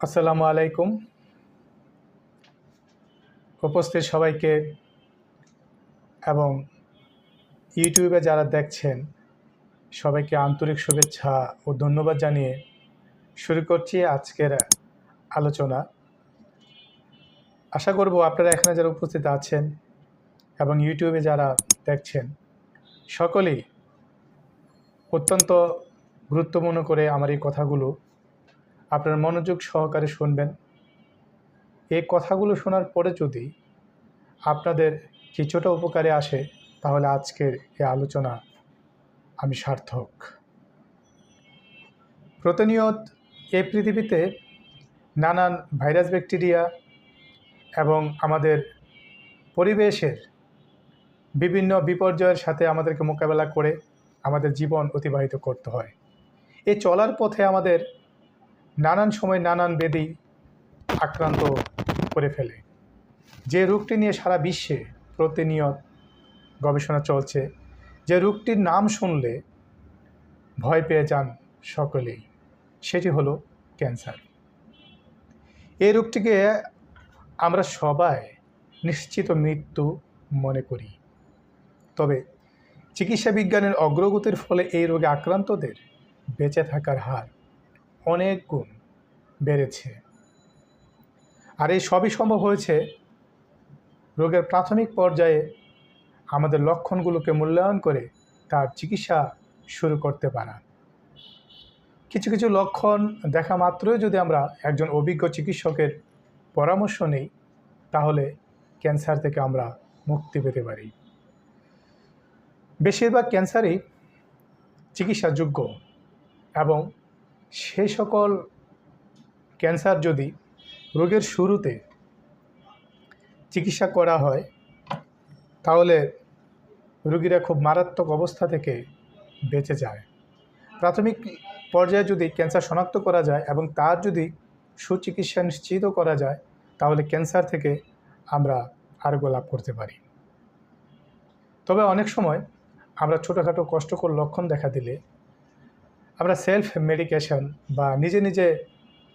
আসসালামু আলাইকুম। উপস্থিত সবাইকে এবং ইউটিউবে যারা দেখছেন, সবাইকে আন্তরিক শুভেচ্ছা ও ধন্যবাদ জানিয়ে শুরু করছি আজকের আলোচনা। আশা করব আপনারা এখানে যারা উপস্থিত আছেন এবং ইউটিউবে যারা দেখছেন, সকলেই অত্যন্ত গুরুত্বপূর্ণ করে আমার এই কথাগুলো আপনার মনোযোগ সহকারে শুনবেন। এই কথাগুলো শোনার পরে যদি আপনাদের কিছুটা উপকারে আসে, তাহলে আজকের এই আলোচনা আমি সার্থক। প্রতিনিয়ত এই পৃথিবীতে নানান ভাইরাস ব্যাকটেরিয়া এবং আমাদের পরিবেশের বিভিন্ন বিপর্যয়ের সাথে আমাদেরকে মোকাবেলা করে আমাদের জীবন অতিবাহিত করতে হয়। এই চলার পথে আমাদের নানান সময় নানান বেদি আক্রান্ত করে ফেলে। যে রোগটি নিয়ে সারা বিশ্বে প্রতিনিয়ত গবেষণা চলছে, যে রোগটির নাম শুনলে ভয় পেয়ে যান সকলেই, সেটি হলো ক্যান্সার। এই রোগটিকে আমরা সবাই নিশ্চিত মৃত্যু মনে করি। তবে চিকিৎসা বিজ্ঞানের অগ্রগতির ফলে এই রোগে আক্রান্তদের বেঁচে থাকার হার অনেক গুণ বেড়েছে। আর এই সবই সম্ভব হয়েছে রোগের প্রাথমিক পর্যায়ে আমাদের লক্ষণগুলোকে মূল্যায়ন করে তার চিকিৎসা শুরু করতে পারা। কিছু কিছু লক্ষণ দেখা মাত্রই যদি আমরা একজন অভিজ্ঞ চিকিৎসকের পরামর্শ নেই, তাহলে ক্যান্সার থেকে আমরা মুক্তি পেতে পারি। বেশিরভাগ ক্যান্সারই চিকিৎসাযোগ্য এবং সেই সকল ক্যান্সার যদি রোগের শুরুতে চিকিৎসা করা হয়, তাহলে রুগীরা খুব মারাত্মক অবস্থা থেকে বেঁচে যায়। প্রাথমিক পর্যায়ে যদি ক্যান্সার শনাক্ত করা যায় এবং তার যদি সুচিকিৎসা নিশ্চিত করা যায়, তাহলে ক্যান্সার থেকে আমরা আরোগ্য লাভ করতে পারি। তবে অনেক সময় আমরা ছোটোখাটো কষ্টকর লক্ষণ দেখা দিলে আমরা সেলফ মেডিকেশন বা নিজে নিজে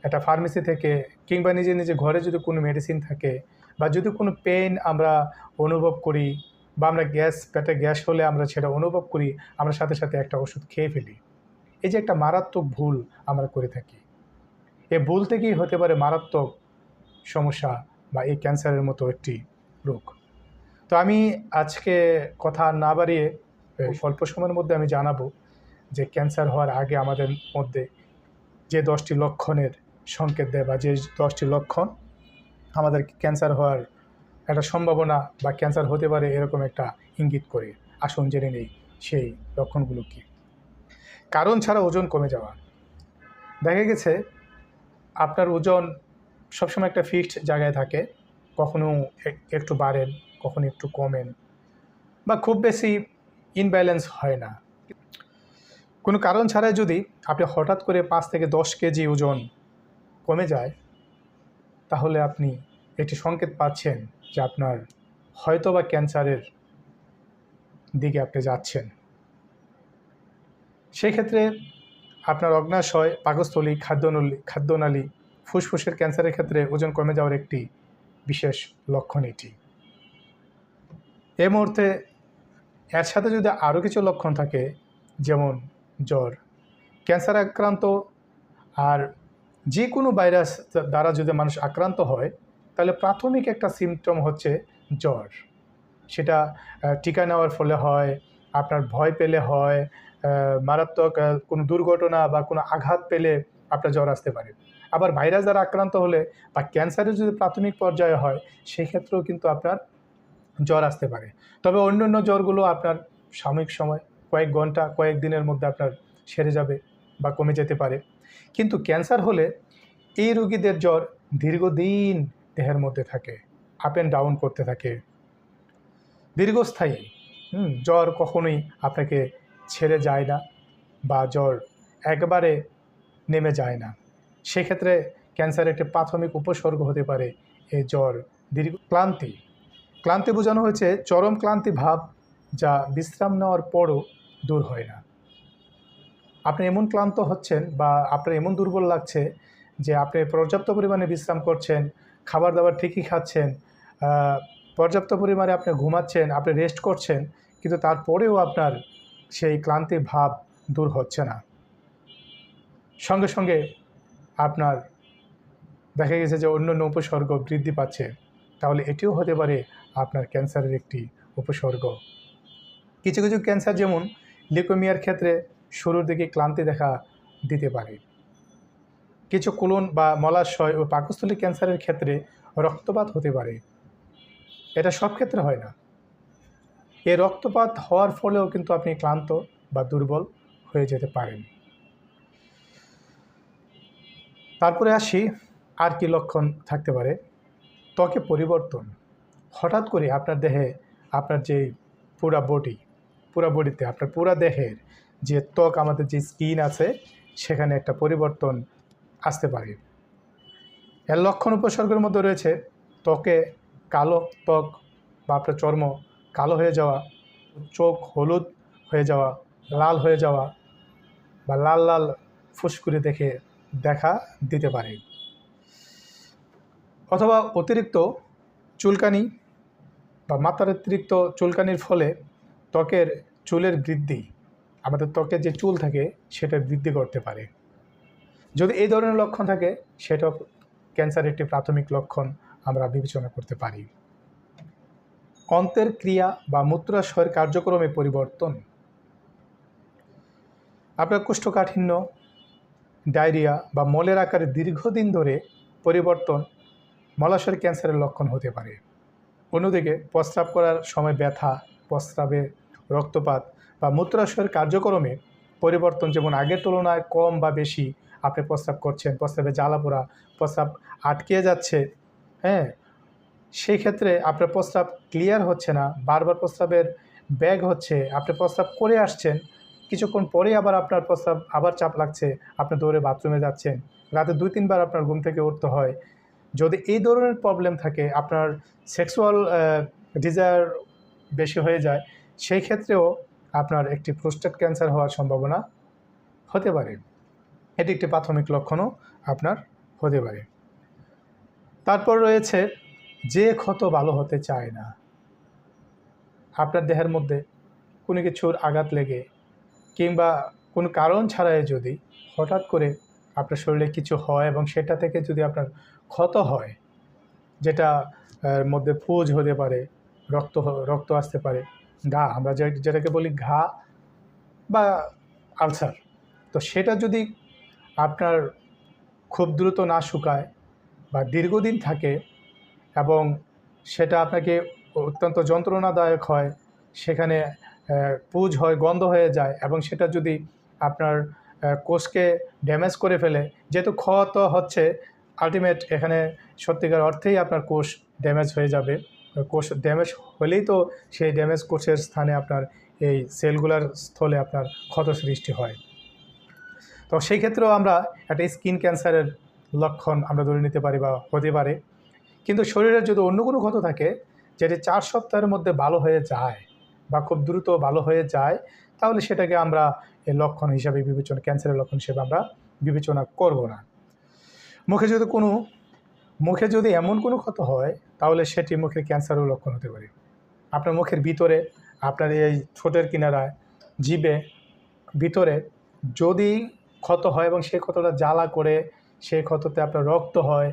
একটা ফার্মেসি থেকে কিংবা নিজে নিজে ঘরে যদি কোনো মেডিসিন থাকে বা যদি কোনো পেন আমরা অনুভব করি বা আমরা গ্যাস পেটে গ্যাস হলে আমরা সেটা অনুভব করি আমরা সাথে সাথে একটা ওষুধ খেয়ে ফেলি। এই যে একটা মারাত্মক ভুল আমরা করে থাকি। এ ভুল থেকেই হতে পারে মারাত্মক সমস্যা বা এই ক্যান্সারের মতো একটি রোগ। তো আমি আজকে কথা না বাড়িয়ে অল্প সময়ের মধ্যে আমি জানাব যে ক্যান্সার হওয়ার আগে আমাদের মধ্যে যে দশটি লক্ষণের সংকেত দেয় বা যে দশটি লক্ষণ আমাদের ক্যান্সার হওয়ার একটা সম্ভাবনা বা ক্যান্সার হতে পারে এরকম একটা ইঙ্গিত করে। আসুন জেনে নেই সেই লক্ষণগুলো কী। কারণ ছাড়া ওজন কমে যাওয়া। দেখা গেছে আপনার ওজন সবসময় একটা ফিক্সড জায়গায় থাকে, কখনো এক- একটু বাড়েন, কখনো একটু কমেন বা খুব বেশি ইনব্যালেন্স হয় না। কোনো কারণ ছাড়াই যদি আপনি হঠাৎ করে পাঁচ থেকে দশ কেজি ওজন কমে যায়, তাহলে আপনি একটি সংকেত পাচ্ছেন যে আপনার হয়তো বা ক্যান্সারের দিকে আপনি যাচ্ছেন। সেই ক্ষেত্রে আপনার অগ্নাশয়, পাকস্থলী, খাদ্যনলী, খাদ্যনালী, ফুসফুসের ক্যান্সারের ক্ষেত্রে ওজন কমে যাওয়ার একটি বিশেষ লক্ষণ এটি। এ মুহূর্তে এর সাথে যদি আরও কিছু লক্ষণ থাকে, যেমন জ্বর, ক্যান্সার আক্রান্ত আর যে কোনো ভাইরাস দ্বারা যদি মানুষ আক্রান্ত হয়, তাহলে প্রাথমিক একটা সিমটম হচ্ছে জ্বর। সেটা টিকা নেওয়ার ফলে হয়, আপনার ভয় পেলে হয় মারাত্মক কোনো দুর্ঘটনা বা কোনো আঘাত পেলে আপনার জ্বর আসতে পারে। আবার ভাইরাস দ্বারা আক্রান্ত হলে বা ক্যান্সারের যদি প্রাথমিক পর্যায়ে হয় সেই ক্ষেত্রেও কিন্তু আপনার জ্বর আসতে পারে। তবে অন্য অন্য জ্বরগুলো আপনার সাময়িক সময় কয়েক ঘণ্টা, কয়েক দিনের মধ্যে আপনার সেরে যাবে বা কমে যেতে পারে। কিন্তু ক্যান্সার হলে এই রোগীদের জ্বর দীর্ঘদিন দেহের মধ্যে থাকে আপ অ্যান্ড ডাউন করতে থাকে। দীর্ঘস্থায়ী জ্বর কখনোই আপনাকে ছেড়ে যায় না বা জ্বর একবারে নেমে যায় না। সেক্ষেত্রে ক্যান্সারের একটি প্রাথমিক উপসর্গ হতে পারে এই জ্বর দীর্ঘ ক্লান্তি। ক্লান্তি বোঝানো হয়েছে চরম ক্লান্তি ভাব যা বিশ্রাম নেওয়ার পরও দূর হয় না। আপনি এমন ক্লান্ত হচ্ছেন বা আপনার এমন দুর্বল লাগছে যে আপনি পর্যাপ্ত পরিমাণে বিশ্রাম করছেন খাবার দাবার ঠিকই খাচ্ছেন পর্যাপ্ত পরিমাণে আপনি ঘুমাচ্ছেন, আপনি রেস্ট করছেন, কিন্তু তারপরেও আপনার সেই ক্লান্তি ভাব দূর হচ্ছে না। সঙ্গে সঙ্গে আপনার দেখা গেছে যে অন্য অন্য উপসর্গ বৃদ্ধি পাচ্ছে, তাহলে এটিও হতে পারে আপনার ক্যান্সারের একটি উপসর্গ। কিছু কিছু ক্যান্সার যেমন লিকোমিয়ার ক্ষেত্রে শুরুর দিকে ক্লান্তি দেখা দিতে পারে। কিছু কোলন বা মলাশয় ও পাকস্থলী ক্যান্সারের ক্ষেত্রে রক্তপাত হতে পারে। এটা সব ক্ষেত্রে হয় না। এ রক্তপাত হওয়ার ফলেও কিন্তু আপনি ক্লান্ত বা দুর্বল হয়ে যেতে পারেন। তারপরে আসি, আর কি লক্ষণ থাকতে পারে? ত্বকে পরিবর্তন। হঠাৎ করে আপনার দেহে আপনার যে পুরা বডি পুরা বডিতে, আপনার পুরা দেহের যে ত্বক, আমাদের যে স্কিন আছে, সেখানে একটা পরিবর্তন আসতে পারে। এর লক্ষণ উপসর্গের মধ্যে রয়েছে ত্বকে কালো ত্বক বা আপনার চর্ম কালো হয়ে যাওয়া, চোখ হলুদ হয়ে যাওয়া, লাল হয়ে যাওয়া বা লাল লাল ফুসকুড়ি দেখে দেখা দিতে পারে। অথবা অতিরিক্ত চুলকানি বা মাত্রাতিরিক্ত চুলকানির ফলে ত্বকের চুলের বৃদ্ধি, আমাদের ত্বকে যে চুল থাকে সেটা বৃদ্ধি করতে পারে। যদি এই ধরনের লক্ষণ থাকে সেটা ক্যান্সার একটি প্রাথমিক লক্ষণ আমরা বিবেচনা করতে পারি। অন্তের ক্রিয়া বা মূত্রাশয়ের কার্যক্রমে পরিবর্তন। আপনার কোষ্ঠকাঠিন্য, ডায়রিয়া বা মলের আকারে দীর্ঘদিন ধরে পরিবর্তন মলাশয়ের ক্যান্সারের লক্ষণ হতে পারে। অন্যদিকে প্রস্রাব করার সময় ব্যথা প্রস্রাবে রক্তপাত বা মূত্রাশয়ের কার্যক্রমে পরিবর্তন যেমন আগের তুলনায় কম বা বেশি আপনি প্রস্রাব করছেন, প্রস্রাবে জ্বালা পোড়া, প্রস্রাব আটকে যাচ্ছে হ্যাঁ? সেই ক্ষেত্রে আপনার প্রস্রাব ক্লিয়ার হচ্ছে না, বারবার প্রস্রাবের ব্যাগ হচ্ছে, আপনি প্রস্রাব করে আসছেন, কিছুক্ষণ পরেই আবার আপনার প্রস্রাব আবার চাপ লাগছে, আপনি দৌড়ে বাথরুমে যাচ্ছেন, রাতে দুই, তিনবার আপনার ঘুম থেকে উঠতে হয়। যদি এই ধরনের প্রবলেম থাকে, আপনার সেক্সুয়াল ডিজায়ার বেশি হয়ে যায় সেই ক্ষেত্রেও আপনার একটি প্রোস্টেট ক্যান্সার হওয়ার সম্ভাবনা হতে পারে। এটি একটি প্রাথমিক লক্ষণও আপনার হতে পারে। তারপর রয়েছে যে ক্ষত ভালো হতে চায় না। আপনার দেহের মধ্যে কোনো কিছুর আঘাত লেগে কিংবা কোনো কারণ ছাড়াই যদি হঠাৎ করে আপনার শরীরে কিছু হয় এবং সেটা থেকে যদি আপনার ক্ষত হয়, যেটা মধ্যে পুজ হতে পারে, রক্ত রক্ত আসতে পারে ঘা আমরা যেটাকে বলি ঘা বা আলসার। তো সেটা যদি আপনার খুব দ্রুত না শুকায় বা দীর্ঘদিন থাকে এবং সেটা আপনাকে অত্যন্ত যন্ত্রণাদায়ক হয়, সেখানে পুজ হয়, গন্ধ হয়ে যায় এবং সেটা যদি আপনার কোষকে ড্যামেজ করে ফেলে, যেহেতু ক্ষত হচ্ছে আলটিমেট এখানে সত্যিকার অর্থেই আপনার কোষ ড্যামেজ হয়ে যাবে। কোষ ড্যামেজ হলেই তো সেই ড্যামেজ কোষের স্থানে আপনার এই সেলগুলার স্থলে আপনার ক্ষত সৃষ্টি হয়। তো সেই ক্ষেত্রেও আমরা একটা স্কিন ক্যান্সারের লক্ষণ আমরা ধরে নিতে পারি বা হতে পারে। কিন্তু শরীরের যদি অন্য কোনো ক্ষত থাকে যেটি চার সপ্তাহের মধ্যে ভালো হয়ে যায় বা খুব দ্রুত ভালো হয়ে যায়, তাহলে সেটাকে আমরা এই লক্ষণ হিসাবে বিবেচনা ক্যান্সারের লক্ষণ হিসেবে আমরা বিবেচনা করব না। মুখে যদি কোনো মুখে যদি এমন কোনো ক্ষত হয়, তাহলে সেটি মুখের ক্যান্সারও লক্ষণ হতে পারে। আপনার মুখের ভিতরে, আপনার এই ঠোঁটের কিনারায় জিবে ভিতরে যদি ক্ষত হয় এবং সেই ক্ষতটা জ্বালা করে, সেই ক্ষততে আপনার রক্ত হয়,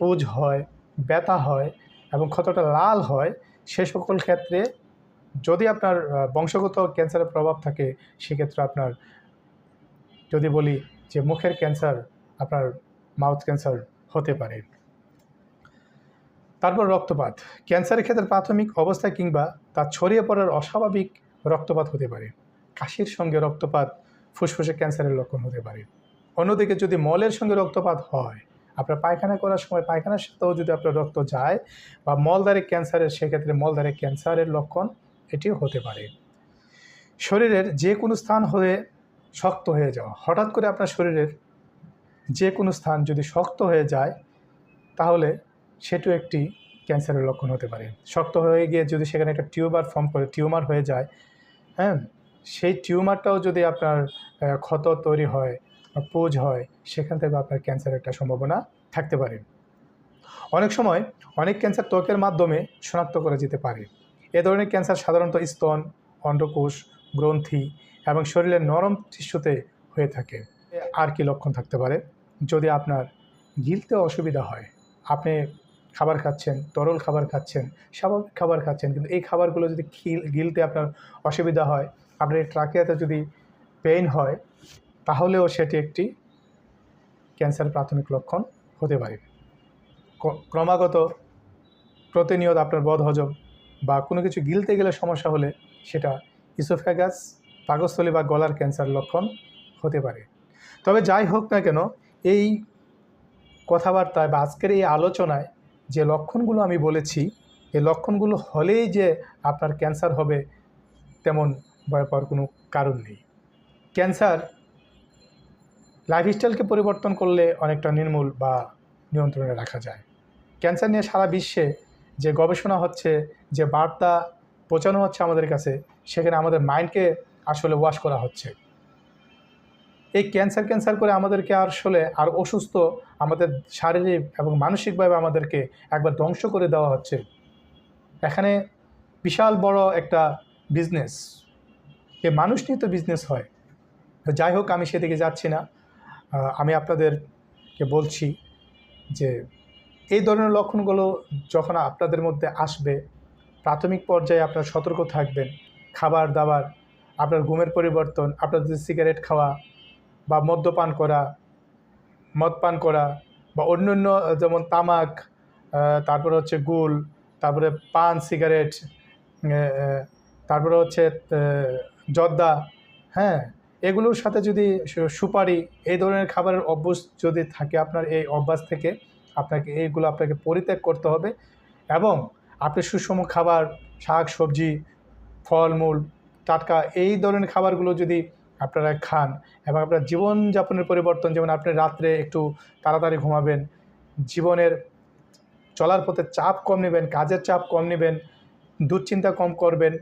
পুজ হয়, ব্যথা হয় এবং ক্ষতটা লাল হয়, সে সকল ক্ষেত্রে যদি আপনার বংশগত ক্যান্সারের প্রভাব থাকে, সেক্ষেত্রে আপনার, যদি বলি যে মুখের ক্যান্সার আপনার মাউথ ক্যান্সার হতে পারে। তারপর রক্তপাত। ক্যান্সারের ক্ষেত্রে প্রাথমিক অবস্থা কিংবা তা ছড়িয়ে পড়ার অস্বাভাবিক রক্তপাত হতে পারে। কাশির সঙ্গে রক্তপাত ফুসফুসে ক্যান্সারের লক্ষণ হতে পারে। অন্যদিকে যদি মলের সঙ্গে রক্তপাত হয়, আপনার পায়খানা করার সময় পায়খানার সাথেও যদি আপনার রক্ত যায় বা মলদারে ক্যান্সারের, সেক্ষেত্রে মলদারে ক্যান্সারের লক্ষণ এটিও হতে পারে। শরীরের যে কোনো স্থান হয়ে শক্ত হয়ে যাওয়া। হঠাৎ করে আপনার শরীরের যে কোনো স্থান যদি শক্ত হয়ে যায়, তাহলে সেটিও একটি ক্যান্সারের লক্ষণ হতে পারে। শক্ত হয়ে গিয়ে যদি সেখানে একটা টিউমার ফর্ম করে, টিউমার হয়ে যায় হ্যাঁ সেই টিউমারটাও যদি আপনার ক্ষত তৈরি হয় বা পোজ হয়, সেখান থেকে আপনার ক্যান্সারের একটা সম্ভাবনা থাকতে পারে। অনেক সময় অনেক ক্যান্সার ত্বকের মাধ্যমে শনাক্ত করা যেতে পারে। এ ধরনের ক্যান্সার সাধারণত স্তন, অন্ডকোষ, গ্রন্থি এবং শরীরের নরম টিস্যুতে হয়ে থাকে। আর কি লক্ষণ থাকতে পারে? যদি আপনার গিলতে অসুবিধা হয়, আপনি খাবার খাচ্ছেন, তরল খাবার খাচ্ছেন, স্বাভাবিক খাবার খাচ্ছেন, কিন্তু এই খাবারগুলো যদি গিলতে আপনার অসুবিধা হয়, আপনার ট্রাকিয়াতে যদি পেইন হয়, তাহলেও সেটি একটি ক্যান্সার প্রাথমিক লক্ষণ হতে পারে। ক্রমাগত প্রতিনিয়ত আপনার বদহজম বা কোনো কিছু গিলতে গেলে সমস্যা হলে সেটা ইসোফ্যাগাস, পাকস্থলী বা গলার ক্যান্সার লক্ষণ হতে পারে। তবে যাই হোক না কেন, এই কথাবার্তায় বা আজকের এই আলোচনায় যে লক্ষণগুলো আমি বলেছি, এই লক্ষণগুলো হলেই যে আপনার ক্যান্সার হবে তেমন ভয় পাওয়ার কোনো কারণ নেই। ক্যান্সার লাইফস্টাইলকে পরিবর্তন করলে অনেকটা নির্মূল বা নিয়ন্ত্রণে রাখা যায়। ক্যান্সার নিয়ে সারা বিশ্বে যে গবেষণা হচ্ছে, যে বার্তা পৌঁছানো হচ্ছে আমাদের কাছে, সেখানে আমাদের মাইন্ডকে আসলে ওয়াশ করা হচ্ছে। এই ক্যান্সার ক্যান্সার করে আমাদেরকে আসলে আর অসুস্থ আমাদের শারীরিক এবং মানসিকভাবে আমাদেরকে একবার ধ্বংস করে দেওয়া হচ্ছে। এখানে বিশাল বড় একটা বিজনেস এ মানুষ নিয়ে তো বিজনেস হয়। যাই হোক, আমি সেদিকে যাচ্ছি না। আমি আপনাদেরকে বলছি যে এই ধরনের লক্ষণগুলো যখন আপনাদের মধ্যে আসবে, প্রাথমিক পর্যায়ে আপনার সতর্ক থাকবেন। খাবার দাবার, আপনার ঘুমের পরিবর্তন আপনার যদি সিগারেট খাওয়া বা মদ্যপান করা, মদপান করা বা অন্য অন্য যেমন তামাক তারপরে হচ্ছে গুল, তারপরে পান, সিগারেট তারপরে হচ্ছে জর্দা হ্যাঁ? এগুলোর সাথে যদি সুপারি, এই ধরনের খাবারের অভ্যাস যদি থাকে আপনার এই অভ্যাস থেকে, আপনাকে এইগুলো আপনাকে পরিত্যাগ করতে হবে এবং আপনি সুষম খাবার, শাক, সবজি, ফলমূল, টাটকা, এই ধরনের খাবারগুলো যদি আপনারা খান এবং আপনার জীবনযাপনের পরিবর্তন, যেমন আপনি রাত্রে একটু তাড়াতাড়ি ঘুমাবেন, জীবনের চলার পথে চাপ কম নেবেন, কাজের চাপ কম নেবেন, দুশ্চিন্তা কম করবেন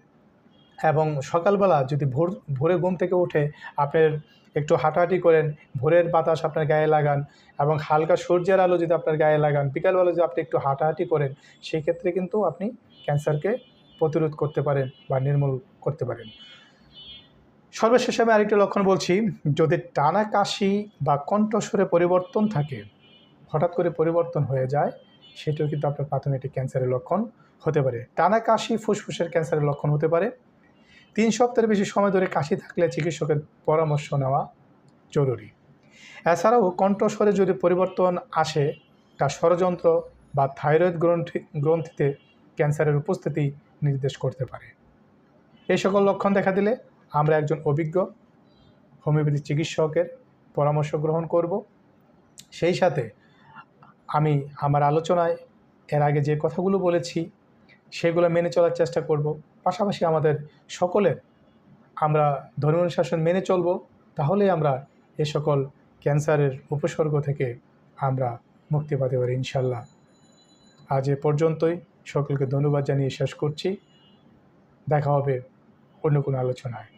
এবং সকালবেলা যদি ভোর, ভোরে ঘুম থেকে উঠে আপনার একটু হাঁটাহাঁটি করেন, ভোরের বাতাস আপনার গায়ে লাগান এবং হালকা সূর্যের আলো যদি আপনার গায়ে লাগান, বিকালবেলা যদি আপনি একটু হাঁটাহাঁটি করেন, সেই ক্ষেত্রে কিন্তু আপনি ক্যান্সারকে প্রতিরোধ করতে পারেন বা নির্মূল করতে পারেন। সর্বশেষ আমি আরেকটি লক্ষণ বলছি, যদি টানা কাশি বা কণ্ঠস্বরে পরিবর্তন থাকে, হঠাৎ করে পরিবর্তন হয়ে যায়, সেটাও কিন্তু আপনার প্রাথমিক একটি ক্যান্সারের লক্ষণ হতে পারে। টানা কাশি, ফুসফুসের ক্যান্সারের লক্ষণ হতে পারে। তিন সপ্তাহের বেশি সময় ধরে কাশি থাকলে চিকিৎসকের পরামর্শ নেওয়া জরুরি। এছাড়াও কণ্ঠস্বরে যদি পরিবর্তন আসে, তা ষড়যন্ত্র বা থাইরয়েড গ্রন্থি, গ্রন্থিতে ক্যান্সারের উপস্থিতি নির্দেশ করতে পারে। এই সকল লক্ষণ দেখা দিলে আমরা একজন অভিজ্ঞ হোমিওপ্যাথি চিকিৎসকের পরামর্শ গ্রহণ করব। সেই সাথে আমি আমার আলোচনায় এর আগে যে কথাগুলো বলেছি, সেগুলো মেনে চলার চেষ্টা করব। পাশাপাশি আমাদের সকলের আমরা ধর্মীয় অনুশাসন মেনে চলব তাহলেই আমরা এ সকল ক্যান্সারের উপসর্গ থেকে আমরা মুক্তি পেতে পারি ইনশাল্লাহ আজ এ পর্যন্তই। সকলকে ধন্যবাদ জানিয়ে শেষ করছি। দেখা হবে অন্য কোনো আলোচনায়।